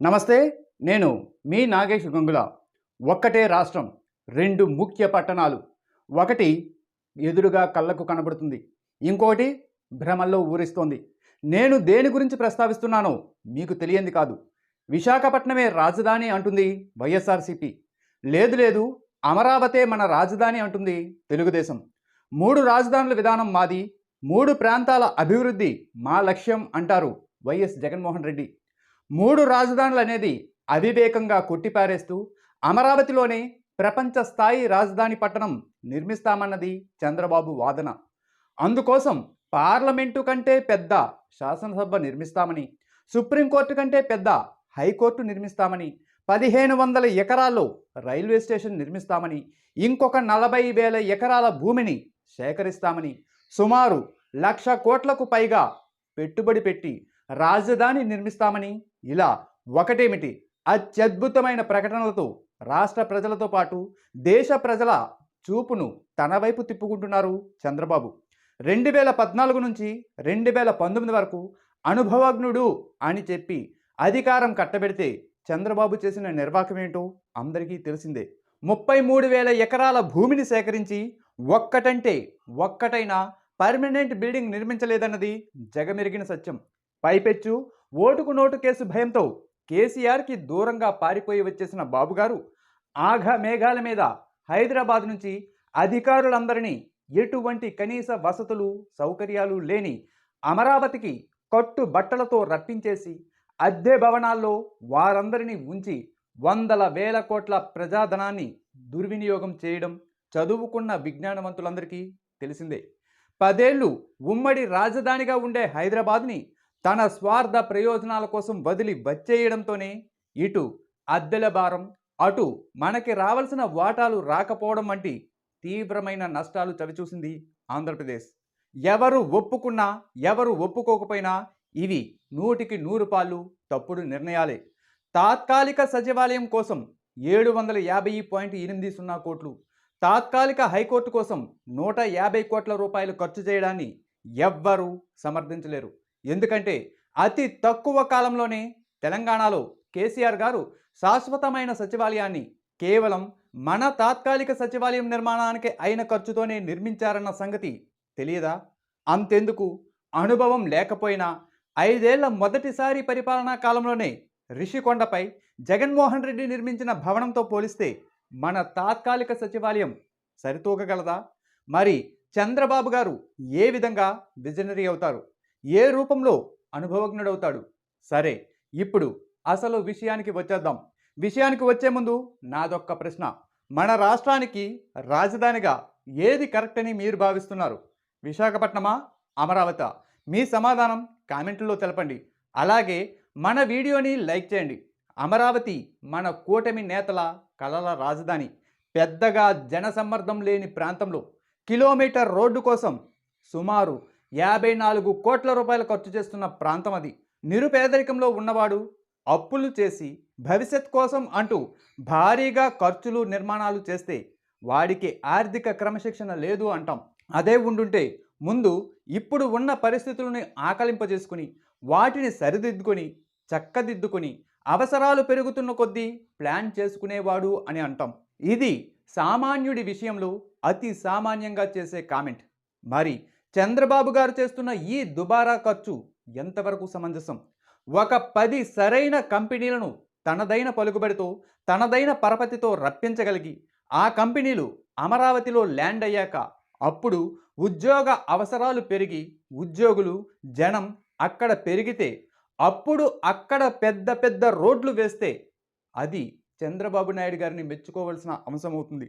నమస్తే నేను మీ నాగేష్ గంగుల. ఒక్కటే రాష్ట్రం రెండు ముఖ్య పట్టణాలు. ఒకటి ఎదురుగా కళ్ళకు కనబడుతుంది. ఇంకోటి భ్రమల్లో ఊరిస్తోంది. నేను దేని గురించి ప్రస్తావిస్తున్నానో మీకు తెలియంది కాదు. విశాఖపట్నమే రాజధాని అంటుంది వైఎస్ఆర్సీపీ. లేదు లేదు అమరావతే మన రాజధాని అంటుంది తెలుగుదేశం. మూడు రాజధానుల విధానం మాది మూడు ప్రాంతాల అభివృద్ధి మా లక్ష్యం అంటారు వైఎస్ జగన్మోహన్ రెడ్డి. మూడు రాజధానులు అనేది అవివేకంగా కొట్టిపారేస్తూ అమరావతిలోనే ప్రపంచ స్థాయి రాజధాని పట్టణం నిర్మిస్తామన్నది చంద్రబాబు వాదన. అందుకోసం పార్లమెంటు కంటే పెద్ద శాసనసభ నిర్మిస్తామని సుప్రీంకోర్టు కంటే పెద్ద హైకోర్టు నిర్మిస్తామని పదిహేను వందల ఎకరాల్లో రైల్వే స్టేషన్ నిర్మిస్తామని ఇంకొక నలభై వేల ఎకరాల భూమిని సేకరిస్తామని సుమారు లక్ష కోట్లకు పైగా పెట్టుబడి పెట్టి రాజధాని నిర్మిస్తామని. ఇలా ఒకటేమిటి? అత్యద్భుతమైన ప్రకటనలతో రాష్ట్ర ప్రజలతో పాటు దేశ ప్రజల చూపును తన వైపు తిప్పుకుంటున్నారు చంద్రబాబు. రెండు వేల పద్నాలుగు నుంచి రెండు వేల పంతొమ్మిది వరకు అనుభవజ్ఞుడు అని చెప్పి అధికారం కట్టబెడితే చంద్రబాబు చేసిన నిర్వాహకం ఏంటో అందరికీ తెలిసిందే. ముప్పై మూడు వేల ఎకరాల భూమిని సేకరించి ఒక్కటంటే ఒక్కటైనా పర్మనెంట్ బిల్డింగ్ నిర్మించలేదన్నది జగమెరిగిన సత్యం. పైపెచ్చు. ఓటుకు నోటు కేసు భయంతో కేసీఆర్కి దూరంగా పారిపోయి వచ్చేసిన బాబుగారు ఆఘ మేఘాల మీద హైదరాబాద్ నుంచి అధికారులందరినీ ఎటువంటి కనీస వసతులు సౌకర్యాలు లేని అమరావతికి కట్టు బట్టలతో రప్పించేసి అద్దె భవనాల్లో వారందరినీ ఉంచి వందల వేల కోట్ల ప్రజాధనాన్ని దుర్వినియోగం చేయడం చదువుకున్న విజ్ఞానవంతులందరికీ తెలిసిందే. పదేళ్ళు ఉమ్మడి రాజధానిగా ఉండే హైదరాబాద్ని తన స్వార్థ ప్రయోజనాల కోసం వదిలి వచ్చేయడంతోనే ఇటు అద్దెల భారం అటు మనకి రావాల్సిన వాటాలు రాకపోవడం వంటి తీవ్రమైన నష్టాలు చవిచూసింది ఆంధ్రప్రదేశ్. ఎవరు ఒప్పుకున్నా ఎవరు ఒప్పుకోకపోయినా ఇవి నూటికి నూరు పాళ్ళు తప్పుడు నిర్ణయాలే. తాత్కాలిక సచివాలయం కోసం ఏడు వందల యాభై పాయింట్ ఎనిమిది సున్నా కోట్లు తాత్కాలిక హైకోర్టు కోసం నూట యాభై కోట్ల రూపాయలు ఖర్చు చేయడాన్ని ఎవ్వరూ సమర్థించలేరు. ఎందుకంటే అతి తక్కువ కాలంలోనే తెలంగాణలో కేసీఆర్ గారు శాశ్వతమైన సచివాలయాన్ని కేవలం మన తాత్కాలిక సచివాలయం నిర్మాణానికి అయిన ఖర్చుతోనే నిర్మించారన్న సంగతి తెలియదా? అంతెందుకు? అనుభవం లేకపోయినా ఐదేళ్ళ మొదటిసారి పరిపాలనా కాలంలోనే రిషికొండపై జగన్మోహన్ రెడ్డి నిర్మించిన భవనంతో పోలిస్తే మన తాత్కాలిక సచివాలయం సరితూగగలదా? మరి చంద్రబాబు గారు ఏ విధంగా విజనరీ అవుతారు? ఏ రూపంలో అనుభవజ్ఞుడవుతాడు? సరే ఇప్పుడు అసలు విషయానికి వచ్చేద్దాం. విషయానికి వచ్చే ముందు నాదొక్క ప్రశ్న. మన రాష్ట్రానికి రాజధానిగా ఏది కరెక్ట్ అని మీరు భావిస్తున్నారు? విశాఖపట్నమా? అమరావతి? మీ సమాధానం కామెంట్లో తెలపండి. అలాగే మన వీడియోని లైక్ చేయండి. అమరావతి మన కూటమి నేతల కలల రాజధాని. పెద్దగా జనసమ్మర్దం లేని ప్రాంతంలో కిలోమీటర్ రోడ్డు కోసం సుమారు యాభై నాలుగు కోట్ల రూపాయలు ఖర్చు చేస్తున్న ప్రాంతం అది. నిరుపేదరికంలో ఉన్నవాడు అప్పులు చేసి భవిష్యత్ కోసం అంటూ భారీగా ఖర్చులు నిర్మాణాలు చేస్తే వాడికి ఆర్థిక క్రమశిక్షణ లేదు అంటాం. అదే ఉండుంటే ముందు ఇప్పుడు ఉన్న పరిస్థితులను ఆకలింపజేసుకుని వాటిని సరిదిద్దుకొని చక్కదిద్దుకొని అవసరాలు పెరుగుతున్న కొద్దీ ప్లాన్ చేసుకునేవాడు అని అంటాం. ఇది సామాన్యుడి విషయంలో అతి సామాన్యంగా చేసే కామెంట్. మరి చంద్రబాబు గారు చేస్తున్న ఈ దుబారా ఖర్చు ఎంతవరకు సమంజసం? ఒక పది సరైన కంపెనీలను తనదైన పలుకుబడితో తనదైన పరపతితో రప్పించగలిగి ఆ కంపెనీలు అమరావతిలో ల్యాండ్ అయ్యాక అప్పుడు ఉద్యోగ అవసరాలు పెరిగి ఉద్యోగులు జనం అక్కడ పెరిగితే అప్పుడు అక్కడ పెద్ద పెద్ద రోడ్లు వేస్తే అది చంద్రబాబు నాయుడు గారిని మెచ్చుకోవాల్సిన అంశం అవుతుంది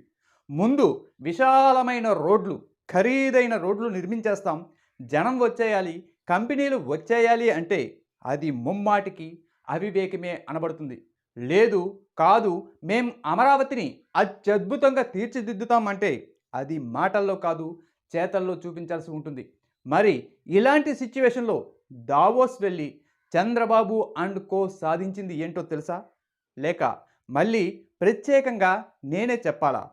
ముందు విశాలమైన రోడ్లు ఖరీదైన రోడ్లు నిర్మించేస్తాం. జనం వచ్చేయాలి కంపెనీలు వచ్చేయాలి అంటే అది ముమ్మాటికి అవివేకమే అనబడుతుంది. లేదు కాదు మేం అమరావతిని అత్యద్భుతంగా తీర్చిదిద్దుతామంటే అది మాటల్లో కాదు చేతల్లో చూపించాల్సి ఉంటుంది. మరి ఇలాంటి సిచ్యువేషన్లో దావోస్ వెళ్ళి చంద్రబాబు అండ్ కో సాధించింది ఏంటో తెలుసా? లేక మళ్ళీ ప్రత్యేకంగా నేనే చెప్పాలా?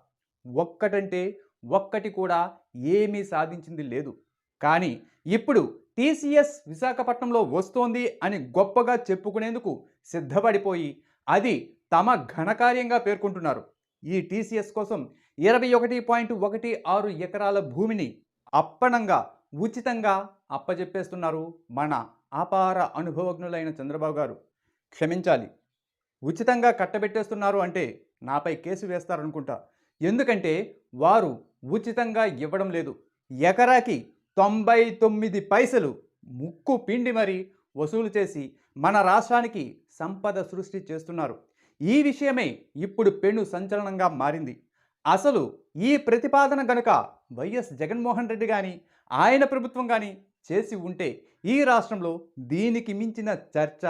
ఒక్కటంటే ఒక్కటి కూడా ఏమీ సాధించింది లేదు. కానీ ఇప్పుడు టీసీఎస్ విశాఖపట్నంలో వస్తోంది అని గొప్పగా చెప్పుకునేందుకు సిద్ధపడిపోయి అది తమ ఘనకార్యంగా పేర్కొంటున్నారు. ఈ టీసీఎస్ కోసం ఇరవై ఒకటి పాయింట్ ఒకటి ఆరు ఎకరాల భూమిని అప్పనంగా ఉచితంగా అప్పజెప్పేస్తున్నారు మన అపార అనుభవజ్ఞులైన చంద్రబాబు గారు. క్షమించాలి. ఉచితంగా కట్టబెట్టేస్తున్నారు అంటే నాపై కేసు వేస్తారనుకుంటా. ఎందుకంటే వారు ఉచితంగా ఇవ్వడం లేదు. ఎకరాకి తొంభై తొమ్మిది పైసలు ముక్కు పిండి మరి వసూలు చేసి మన రాష్ట్రానికి సంపద సృష్టి చేస్తున్నారు. ఈ విషయమే ఇప్పుడు పెను సంచలనంగా మారింది. అసలు ఈ ప్రతిపాదన గనుక వైఎస్ జగన్మోహన్ రెడ్డి కానీ ఆయన ప్రభుత్వం కానీ చేసి ఉంటే ఈ రాష్ట్రంలో దీనికి మించిన చర్చ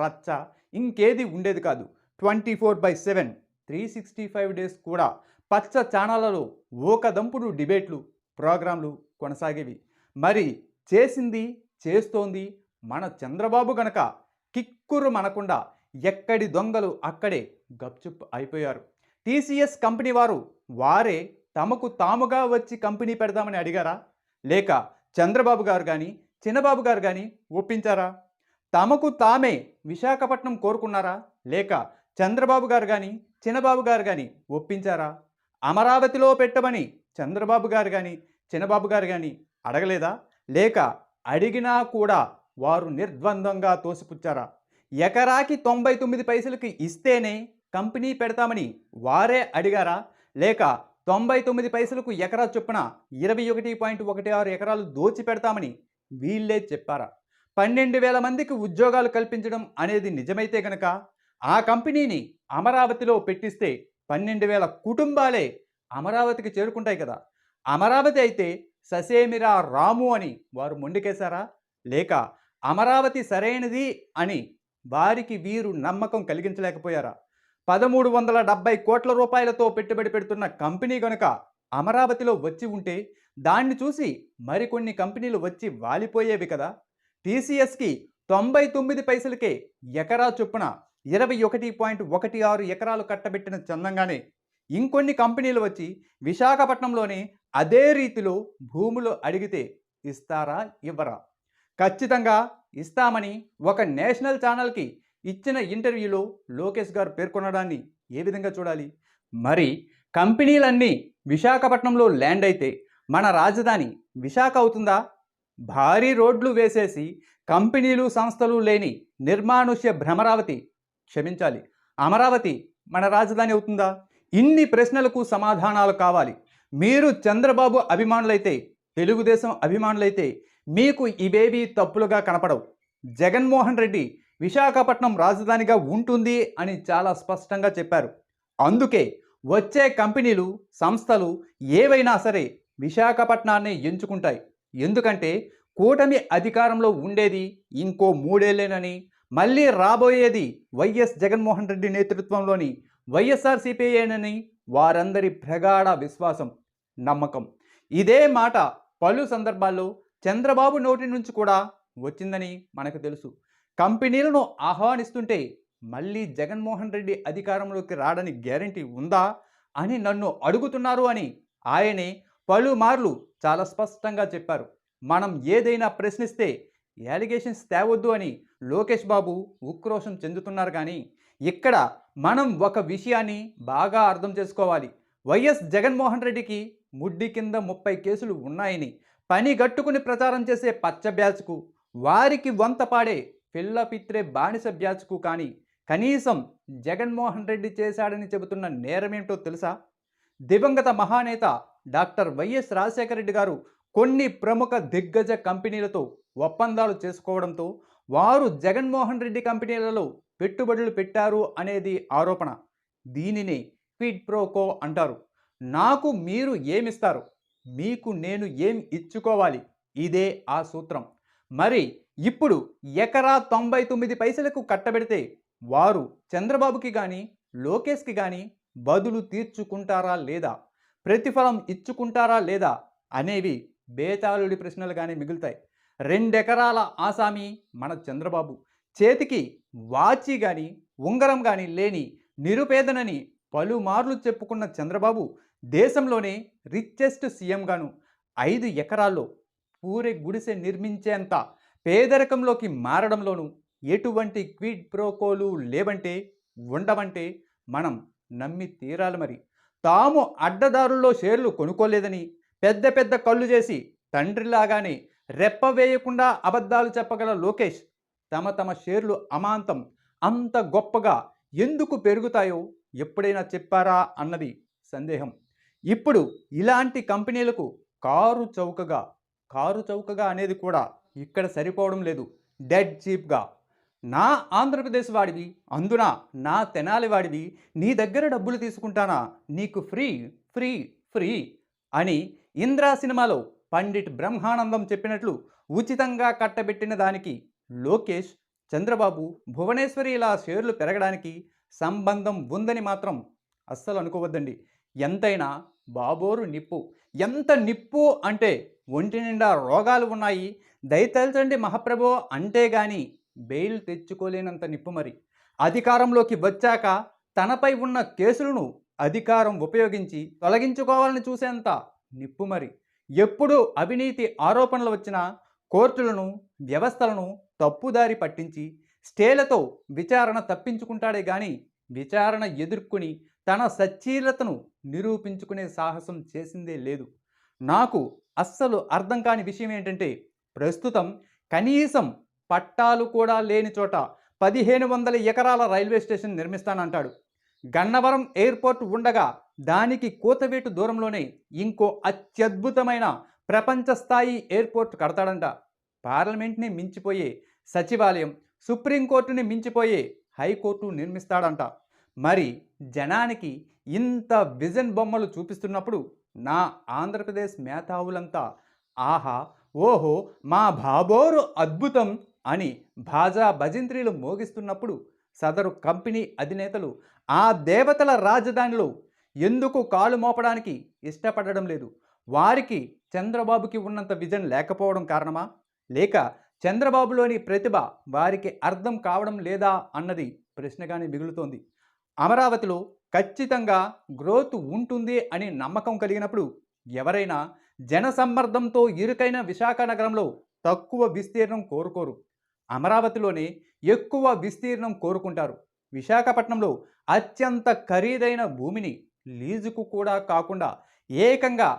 రచ్చ ఇంకేది ఉండేది కాదు. Twenty four by seven three sixty five days కూడా పచ్చ ఛానళ్ళలో ఓకదంపుడు డిబేట్లు ప్రోగ్రాంలు కొనసాగేవి. మరి చేసింది చేస్తోంది మన చంద్రబాబు గనక కిక్కురు మనకుండా ఎక్కడి దొంగలు అక్కడే గప్చుప్ అయిపోయారు. టీసీఎస్ కంపెనీ వారు వారే తమకు తాముగా వచ్చి కంపెనీ పెడదామని అడిగారా? లేక చంద్రబాబు గారు కానీ చిన్నబాబు గారు కానీ ఒప్పించారా? తమకు తామే విశాఖపట్నం కోరుకున్నారా? లేక చంద్రబాబు గారు కానీ చిన్నబాబు గారు కానీ ఒప్పించారా? అమరావతిలో పెట్టమని చంద్రబాబు గారు కానీ చిన్నబాబు గారు కానీ అడగలేదా? లేక అడిగినా కూడా వారు నిర్ద్వందంగా తోసిపుచ్చారా? ఎకరాకి తొంభై తొమ్మిది పైసలకి ఇస్తేనే కంపెనీ పెడతామని వారే అడిగారా? లేక తొంభై తొమ్మిది పైసలకు ఎకరా చొప్పున ఇరవై ఒకటి పాయింట్ ఒకటి ఆరు ఎకరాలు దోచి పెడతామని వీళ్ళే చెప్పారా? పన్నెండు వేల మందికి ఉద్యోగాలు కల్పించడం అనేది నిజమైతే గనక ఆ కంపెనీని అమరావతిలో పెట్టిస్తే పన్నెండు వేల కుటుంబాలే అమరావతికి చేరుకుంటాయి కదా. అమరావతి అయితే ససేమిరా రాము అని వారు మొండికేశారా? లేక అమరావతి సరైనది అని వారికి వీరు నమ్మకం కలిగించలేకపోయారా? పదమూడు వందల డెబ్బై కోట్ల రూపాయలతో పెట్టుబడి పెడుతున్న కంపెనీ గనుక అమరావతిలో వచ్చి ఉంటే దాన్ని చూసి మరికొన్ని కంపెనీలు వచ్చి వాలిపోయేవి కదా. టీసీఎస్కి తొంభై తొమ్మిది పైసలకే ఎకరా చొప్పున ఇరవై ఒకటి పాయింట్ ఒకటి ఆరు ఎకరాలు కట్టబెట్టిన చందంగానే ఇంకొన్ని కంపెనీలు వచ్చి విశాఖపట్నంలోనే అదే రీతిలో భూములు అడిగితే ఇస్తారా ఇవ్వరా? ఖచ్చితంగా ఇస్తామని ఒక నేషనల్ ఛానల్కి ఇచ్చిన ఇంటర్వ్యూలో లోకేష్ గారు పేర్కొనడాన్ని ఏ విధంగా చూడాలి? మరి కంపెనీలన్నీ విశాఖపట్నంలో ల్యాండ్ అయితే మన రాజధాని విశాఖ అవుతుందా? భారీ రోడ్లు వేసేసి కంపెనీలు సంస్థలు లేని నిర్మానుష్య భ్రమరావతి క్షమించాలి. అమరావతి మన రాజధాని అవుతుందా? ఇన్ని ప్రశ్నలకు సమాధానాలు కావాలి. మీరు చంద్రబాబు అభిమానులైతే తెలుగుదేశం అభిమానులైతే మీకు ఇవేవీ తప్పులుగా కనపడవు. జగన్మోహన్ రెడ్డి విశాఖపట్నం రాజధానిగా ఉంటుంది అని చాలా స్పష్టంగా చెప్పారు. అందుకే వచ్చే కంపెనీలు సంస్థలు ఏవైనా సరే విశాఖపట్నాన్ని ఎంచుకుంటాయి. ఎందుకంటే కూటమి అధికారంలో ఉండేది ఇంకో మూడేళ్ళేనని మళ్ళీ రాబోయేది వైఎస్ జగన్మోహన్ రెడ్డి నేతృత్వంలోని వైఎస్ఆర్సీపీఏనని వారందరి ప్రగాఢ విశ్వాసం నమ్మకం. ఇదే మాట పలు సందర్భాల్లో చంద్రబాబు నోటి నుంచి కూడా వచ్చిందని మనకు తెలుసు. కంపెనీలను ఆహ్వానిస్తుంటే మళ్ళీ జగన్మోహన్ రెడ్డి అధికారంలోకి రాడని గ్యారంటీ ఉందా అని నన్ను అడుగుతున్నారు అని ఆయనే పలుమార్లు చాలా స్పష్టంగా చెప్పారు. మనం ఏదైనా ప్రశ్నిస్తే యాలిగేషన్స్ తేవద్దు అని లోకేష్ బాబు ఉక్రోషం చెందుతున్నారు కానీ ఇక్కడ మనం ఒక విషయాన్ని బాగా అర్థం చేసుకోవాలి. వైఎస్ జగన్మోహన్ రెడ్డికి ముడ్డి కింద ముప్పై కేసులు ఉన్నాయని పని గట్టుకుని ప్రచారం చేసే పచ్చ బ్యాచ్కు వారికి వంత పాడే పిల్లపిత్రే బానిస బ్యాచ్కు కానీ కనీసం జగన్మోహన్ రెడ్డి చేశాడని చెబుతున్న నేరమేంటో తెలుసా? దివంగత మహానేత డాక్టర్ వైఎస్ రాజశేఖర రెడ్డి గారు కొన్ని ప్రముఖ దిగ్గజ కంపెనీలతో ఒప్పందాలు చేసుకోవడంతో వారు జగన్మోహన్ రెడ్డి కంపెనీలలో పెట్టుబడులు పెట్టారు అనేది ఆరోపణ. దీనిని క్విడ్ ప్రోకో అంటారు. నాకు మీరు ఏమిస్తారు? మీకు నేను ఏం ఇచ్చుకోవాలి? ఇదే ఆ సూత్రం. మరి ఇప్పుడు ఎకరా తొంభై తొమ్మిది పైసలకు కట్టబెడితే వారు చంద్రబాబుకి కానీ లోకేష్కి కానీ బదులు తీర్చుకుంటారా లేదా? ప్రతిఫలం ఇచ్చుకుంటారా లేదా? అనేవి బేతాళుడి ప్రశ్నలుగానే మిగులుతాయి. రెండెకరాల ఆసామి మన చంద్రబాబు. చేతికి వాచి కానీ ఉంగరం కానీ లేని నిరుపేదనని పలుమార్లు చెప్పుకున్న చంద్రబాబు దేశంలోనే రిచెస్ట్ సీఎంగాను ఐదు ఎకరాల్లో పూరే గుడిసె నిర్మించేంత పేదరికంలోకి మారడంలోనూ ఎటువంటి క్విడ్ ప్రోకోలు లేవంటే ఉండవంటే మనం నమ్మి తీరాలి మరి. తాము అడ్డదారుల్లో షేర్లు కొనుక్కోలేదని పెద్ద పెద్ద కళ్ళు చేసి తండ్రిలాగానే రెప్ప వేయకుండా అబద్ధాలు చెప్పగల లోకేష్ తమ తమ షేర్లు అమాంతం అంత గొప్పగా ఎందుకు పెరుగుతాయో ఎప్పుడైనా చెప్పారా అన్నది సందేహం. ఇప్పుడు ఇలాంటి కంపెనీలకు కారు చౌకగా కారు చౌకగా అనేది కూడా ఇక్కడ సరిపోవడం లేదు. డెడ్ చీప్గా. నా ఆంధ్రప్రదేశ్ వాడివి అందున నా తెనాలి వాడివి నీ దగ్గర డబ్బులు తీసుకుంటానా నీకు ఫ్రీ ఫ్రీ ఫ్రీ అని ఇంద్రా సినిమాలో పండిట్ బ్రహ్మానందం చెప్పినట్లు ఉచితంగా కట్టబెట్టిన దానికి లోకేష్ చంద్రబాబు భువనేశ్వరి ఇలా షేర్లు పెరగడానికి సంబంధం ఉందని మాత్రం అస్సలు అనుకోవద్దండి. ఎంతైనా బాబోరు నిప్పు. ఎంత నిప్పు అంటే ఒంటి నిండా రోగాలు ఉన్నాయి. దయతల్చండి మహాప్రభో అంటే గాని బెయిల్ తెచ్చుకోలేనంత నిప్పు మరి. అధికారంలోకి వచ్చాక తనపై ఉన్న కేసులను అధికారం ఉపయోగించి తొలగించుకోవాలని చూసేంత నిప్పు మరి. ఎప్పుడు అవినీతి ఆరోపణలు వచ్చినా కోర్టులను వ్యవస్థలను తప్పుదారి పట్టించి స్టేలతో విచారణ తప్పించుకుంటాడే గాని విచారణ ఎదుర్కొని తన సచ్చీలతను నిరూపించుకునే సాహసం చేసిందే లేదు. నాకు అస్సలు అర్థం కాని విషయం ఏంటంటే ప్రస్తుతం కనీసం పట్టాలు కూడా లేని చోట పదిహేను వందల ఎకరాల రైల్వే స్టేషన్ నిర్మిస్తానంటాడు. గన్నవరం ఎయిర్పోర్ట్ ఉండగా దానికి కూతవేటు దూరంలోనే ఇంకో అత్యద్భుతమైన ప్రపంచ స్థాయి ఎయిర్పోర్ట్ కడతాడంట. పార్లమెంట్ని మించిపోయే సచివాలయం సుప్రీంకోర్టుని మించిపోయే హైకోర్టు నిర్మిస్తాడంట. మరి జనానికి ఇంత విజన్ బొమ్మలు చూపిస్తున్నప్పుడు నా ఆంధ్రప్రదేశ్ మేధావులంతా ఆహా ఓహో మా బాబోరు అద్భుతం అని భాజా భజంత్రీలు మోగిస్తున్నప్పుడు సదరు కంపెనీ అధినేతలు ఆ దేవతల రాజధానిలో ఎందుకు కాలు మోపడానికి ఇష్టపడడం లేదు? వారికి చంద్రబాబుకి ఉన్నంత విజన్ లేకపోవడం కారణమా? లేక చంద్రబాబులోని ప్రతిభ వారికి అర్థం కావడం లేదా అన్నది ప్రశ్నగానే మిగులుతోంది. అమరావతిలో ఖచ్చితంగా గ్రోత్ ఉంటుంది అని నమ్మకం కలిగినప్పుడు ఎవరైనా జనసమ్మర్దంతో ఇరుకైన విశాఖ నగరంలో తక్కువ విస్తీర్ణం కోరుకోరు. అమరావతిలోనే ఎక్కువ విస్తీర్ణం కోరుకుంటారు. విశాఖపట్నంలో అత్యంత ఖరీదైన భూమిని లీజుకు కూడా కాకుండా ఏకంగా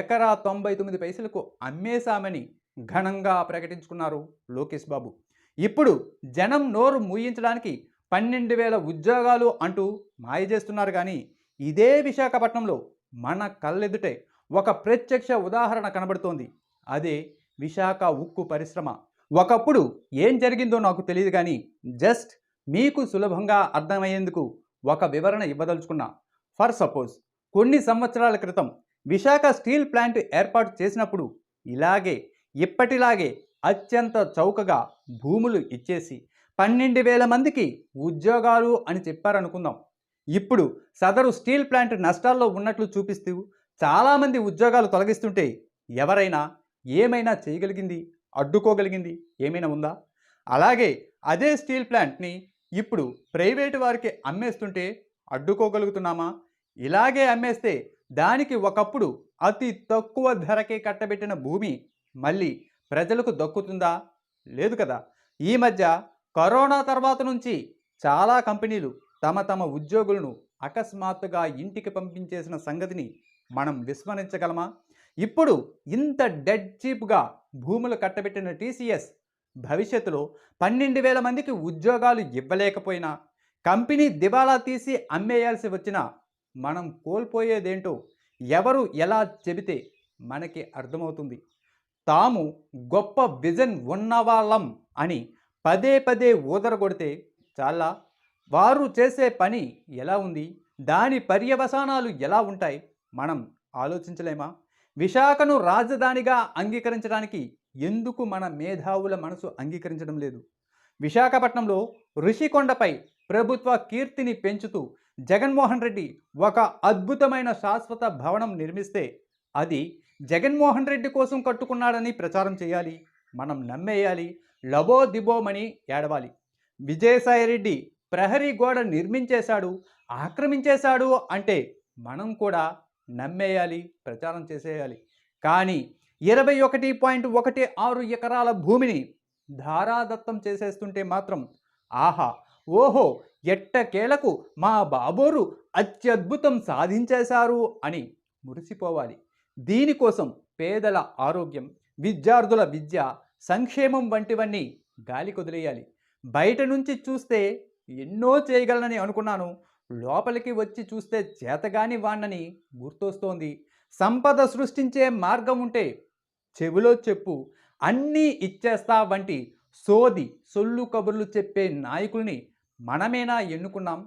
ఎకరా తొంభై తొమ్మిది పైసలకు అమ్మేశామని ఘనంగా ప్రకటించుకున్నారు లోకేష్ బాబు. ఇప్పుడు జనం నోరు మూయించడానికి పన్నెండు వేల ఉద్యోగాలు అంటూ మాయ చేస్తున్నారు కానీ ఇదే విశాఖపట్నంలో మన కళ్ళెదుటే ఒక ప్రత్యక్ష ఉదాహరణ కనబడుతోంది. అదే విశాఖ ఉక్కు పరిశ్రమ. ఒకప్పుడు ఏం జరిగిందో నాకు తెలియదు కానీ జస్ట్ మీకు సులభంగా అర్థమయ్యేందుకు ఒక వివరణ ఇవ్వదలుచుకున్నా. ఫర్ సపోజ్ కొన్ని సంవత్సరాల క్రితం విశాఖ స్టీల్ ప్లాంట్ ఏర్పాటు చేసినప్పుడు ఇలాగే ఇప్పటిలాగే అత్యంత చౌకగా భూములు ఇచ్చేసి పన్నెండు వేల మందికి ఉద్యోగాలు అని చెప్పారనుకుందాం. ఇప్పుడు సదరు స్టీల్ ప్లాంట్ నష్టాల్లో ఉన్నట్లు చూపిస్తూ చాలామంది ఉద్యోగాలు తొలగిస్తుంటే ఎవరైనా ఏమైనా చేయగలిగింది? అడ్డుకోగలిగింది? ఏమైనా ఉందా? అలాగే అదే స్టీల్ ప్లాంట్ని ఇప్పుడు ప్రైవేటు వారికి అమ్మేస్తుంటే అడ్డుకోగలుగుతున్నామా? ఇలాగే అమ్మేస్తే దానికి ఒకప్పుడు అతి తక్కువ ధరకే కట్టబెట్టిన భూమి మళ్ళీ ప్రజలకు దక్కుతుందా? లేదు కదా. ఈ మధ్య కరోనా తర్వాత నుంచి చాలా కంపెనీలు తమ తమ ఉద్యోగులను అకస్మాత్తుగా ఇంటికి పంపించేసిన సంగతిని మనం విస్మరించగలమా? ఇప్పుడు ఇంత డెడ్ చీప్గా భూములు కట్టబెట్టిన టీసీఎస్ భవిష్యత్తులో పన్నెండు వేల మందికి ఉద్యోగాలు ఇవ్వలేకపోయినా కంపెనీ దివాలా తీసి అమ్మేయాల్సి వచ్చినా మనం కోల్పోయేదేంటో ఎవరు ఎలా చెబితే మనకి అర్థమవుతుంది. తాము గొప్ప విజన్ ఉన్నవాళ్ళం అని పదే పదే ఊదరగొడితే చాలా వారు చేసే పని ఎలా ఉంది? దాని పర్యవసానాలు ఎలా ఉంటాయి? మనం ఆలోచించలేమా? విశాఖను రాజధానిగా అంగీకరించడానికి ఎందుకు మన మేధావుల మనసు అంగీకరించడం లేదు? విశాఖపట్నంలో ఋషికొండపై ప్రభుత్వ కీర్తిని పెంచుతూ జగన్మోహన్ రెడ్డి ఒక అద్భుతమైన శాశ్వత భవనం నిర్మిస్తే అది జగన్మోహన్ రెడ్డి కోసం కట్టుకున్నాడని ప్రచారం చేయాలి మనం నమ్మేయాలి లబో దిబోమని ఏడవాలి. విజయసాయిరెడ్డి ప్రహరీ గోడ నిర్మించేశాడు ఆక్రమించేశాడు అంటే మనం కూడా నమ్మేయాలి ప్రచారం చేసేయాలి. కానీ ఇరవై ఒకటి పాయింట్ ఒకటి ఆరు ఎకరాల భూమిని ధారాదత్తం చేసేస్తుంటే మాత్రం ఆహా ఓహో ఎట్టకేలకు మా బాబోరు అత్యద్భుతం సాధించేశారు అని మురిసిపోవాలి. దీనికోసం పేదల ఆరోగ్యం విద్యార్థుల విద్య సంక్షేమం వంటివన్నీ గాలి కుదిలేయాలి. బయట నుంచి చూస్తే ఎన్నో చేయగలనని అనుకున్నాను. లోపలికి వచ్చి చూస్తే చేతగాని వాణ్ణని గుర్తొస్తోంది. సంపద సృష్టించే మార్గం ఉంటే చెవిలో చెప్పు అన్నీ ఇచ్చేస్తా వంటి సోది సొల్లు కబుర్లు చెప్పే నాయకుల్ని మనమేనా ఎన్నుకున్నాం?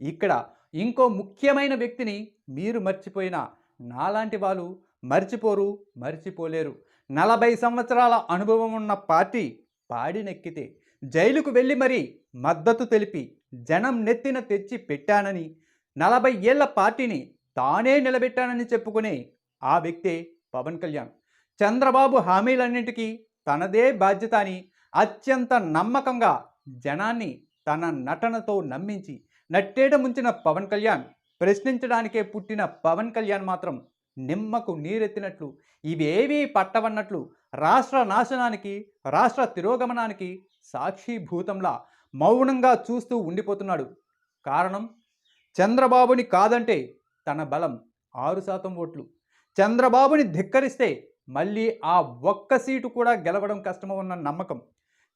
ఇక్కడ ఇంకో ముఖ్యమైన వ్యక్తిని మీరు మర్చిపోయినా నాలాంటి వాళ్ళు మర్చిపోరు మర్చిపోలేరు. నలభై సంవత్సరాల అనుభవం ఉన్న పార్టీ పాడినెక్కితే జైలుకు వెళ్ళి మరీ మద్దతు తెలిపి జనం నెత్తిన తెచ్చి పెట్టానని నలభై ఏళ్ళ పార్టీని తానే నిలబెట్టానని చెప్పుకునే ఆ వ్యక్తే పవన్ కళ్యాణ్. చంద్రబాబు హామీలన్నింటికీ తనదే బాధ్యత అని అత్యంత నమ్మకంగా జనాన్ని తన నటనతో నమ్మించి నట్టేట ముంచిన పవన్ కళ్యాణ్ ప్రశ్నించడానికే పుట్టిన పవన్ కళ్యాణ్ మాత్రం నిమ్మకు నీరెత్తినట్లు ఇవేవీ పట్టవన్నట్లు రాష్ట్ర నాశనానికి రాష్ట్ర తిరోగమనానికి సాక్షిభూతంలా మౌనంగా చూస్తూ ఉండిపోతున్నాడు. కారణం? చంద్రబాబుని కాదంటే తన బలం ఆరు శాతం ఓట్లు. చంద్రబాబుని ధిక్కరిస్తే మళ్ళీ ఆ ఒక్క సీటు కూడా గెలవడం కష్టమన్న నమ్మకం.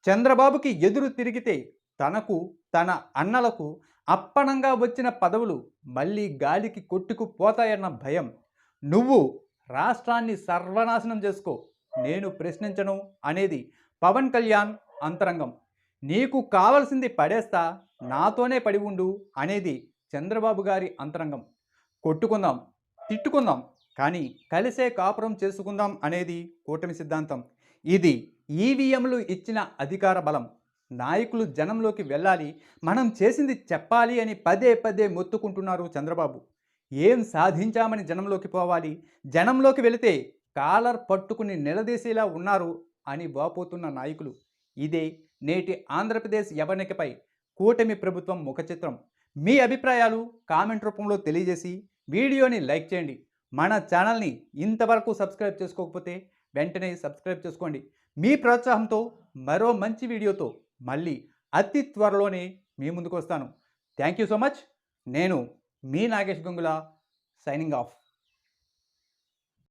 చంద్రబాబుకి ఎదురు తిరిగితే తనకు తన అన్నలకు అప్పనంగా వచ్చిన పదవులు మళ్ళీ గాలికి కొట్టుకుపోతాయన్న భయం. నువ్వు రాష్ట్రాన్ని సర్వనాశనం చేసుకో నేను ప్రశ్నించను అనేది పవన్ కళ్యాణ్ అంతరంగం. నీకు కావలసింది పడేస్తా నాతోనే పడి ఉండు అనేది చంద్రబాబు గారి అంతరంగం. కొట్టుకుందాం తిట్టుకుందాం కానీ కలిసే కాపురం చేసుకుందాం అనేది కూటమి సిద్ధాంతం. ఇది ఈవీఎంలు ఇచ్చిన అధికార బలం. నాయకులు జనంలోకి వెళ్ళాలి మనం చేసింది చెప్పాలి అని పదే పదే మొత్తుకుంటున్నారు చంద్రబాబు. ఏం సాధించామని జనంలోకి పోవాలి? జనంలోకి వెళితే కాలర్ పట్టుకుని నిలదీసేలా ఉన్నారు అని వాపోతున్న నాయకులు. ఇదే నేటి ఆంధ్రప్రదేశ్ యవనికపై కూటమి ప్రభుత్వం ముఖచిత్రం మీ అభిప్రాయాలు కామెంట్ రూపంలో తెలియజేసి వీడియోని లైక్ చేయండి. మన ఛానల్ని ఇంతవరకు సబ్స్క్రైబ్ చేసుకోకపోతే వెంటనే సబ్స్క్రైబ్ చేసుకోండి. మీ ప్రోత్సాహంతో మరో మంచి వీడియోతో మళ్ళీ అతి త్వరలోనే మీ ముందుకు వస్తాను థ్యాంక్ యూ సో మచ్ నేను మీ నాగేష్ గంగుల సైనింగ్ ఆఫ్